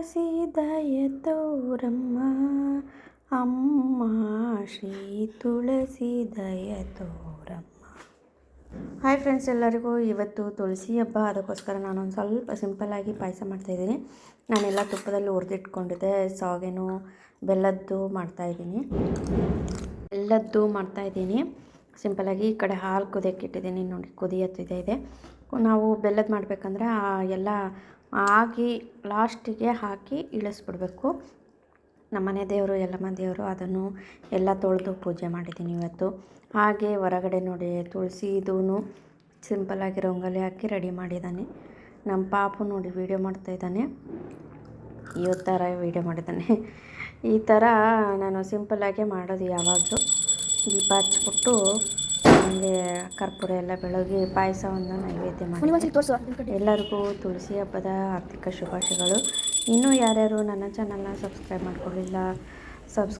ತುಳಸಿ ದಯ ತೋರಮ್ಮ ಅಮ್ಮ ಶ್ರೀ ತುಳಸಿ ದಯ ತೋರಮ್ಮ ಹಾಯ್ ಫ್ರೆಂಡ್ಸ್ ಎಲ್ಲರಿಗೂ, ಇವತ್ತು ತುಳಸಿ ಹಬ್ಬ, ಅದಕ್ಕೋಸ್ಕರ ನಾನೊಂದು ಸ್ವಲ್ಪ ಸಿಂಪಲ್ಲಾಗಿ ಪಾಯಸ ಮಾಡ್ತಾಯಿದ್ದೀನಿ ನಾನೆಲ್ಲ ತುಪ್ಪದಲ್ಲಿ ಹುರಿದಿಟ್ಕೊಂಡಿದ್ದೆ, ಸಾಗೇನು ಬೆಲ್ಲದ್ದು ಮಾಡ್ತಾಯಿದ್ದೀನಿ ಬೆಲ್ಲದ್ದು ಮಾಡ್ತಾಯಿದ್ದೀನಿ ಸಿಂಪಲ್ಲಾಗಿ ಈ ಕಡೆ ಹಾಲು ಕುದಿಯೋಕೆ ಇಟ್ಟಿದ್ದೀನಿ, ನೋಡಿ ಕುದಿಯತ್ತಿದೆ ಇದೆ. ನಾವು ಬೆಲ್ಲದ ಮಾಡಬೇಕಂದ್ರೆ ಎಲ್ಲ ಆಗಿ ಲಾಸ್ಟಿಗೆ ಹಾಕಿ ಇಳಿಸ್ಬಿಡ್ಬೇಕು. ನಮ್ಮನೆ ದೇವರು ಎಲ್ಲ ದೇವರು ಅದನ್ನು ಎಲ್ಲ ತೊಳೆದು ಪೂಜೆ ಮಾಡಿದ್ದೀನಿ ಇವತ್ತು. ಹಾಗೆ ಹೊರಗಡೆ ನೋಡಿ, ತುಳಸಿ ಇದೂ ಸಿಂಪಲ್ಲಾಗಿ ರಂಗೋಲಿ ಹಾಕಿ ರೆಡಿ ಮಾಡಿದ್ದಾನೆ. ನಮ್ಮ ಪಾಪು ನೋಡಿ ವೀಡಿಯೋ ಮಾಡ್ತಾಯಿದ್ದಾನೆ ಈ ಥರ ವೀಡಿಯೋ ಮಾಡಿದ್ದಾನೆ. ಈ ಥರ ನಾನು ಸಿಂಪಲ್ಲಾಗೆ ಮಾಡೋದು ಯಾವಾಗಲೂ. ದೀಪ ಹಚ್ಬಿಟ್ಟು ಹಂಗೆ ಕರ್ಪೂರ ಎಲ್ಲ ಬೆಳಗ್ಗೆ ಪಾಯಸವನ್ನು ನೈವೇದ್ಯ ಮಾಡಿ ಎಲ್ಲರಿಗೂ ತುಳಸಿ ಹಬ್ಬದ ಆರ್ಥಿಕ ಶುಭಾಶಯಗಳು. ಇನ್ನೂ ಯಾರ್ಯಾರು ನನ್ನ ಚಾನಲ್ನ ಸಬ್ಸ್ಕ್ರೈಬ್ ಮಾಡ್ಕೊಳ್ಳಿಲ್ಲ ಸಬ್ಸ್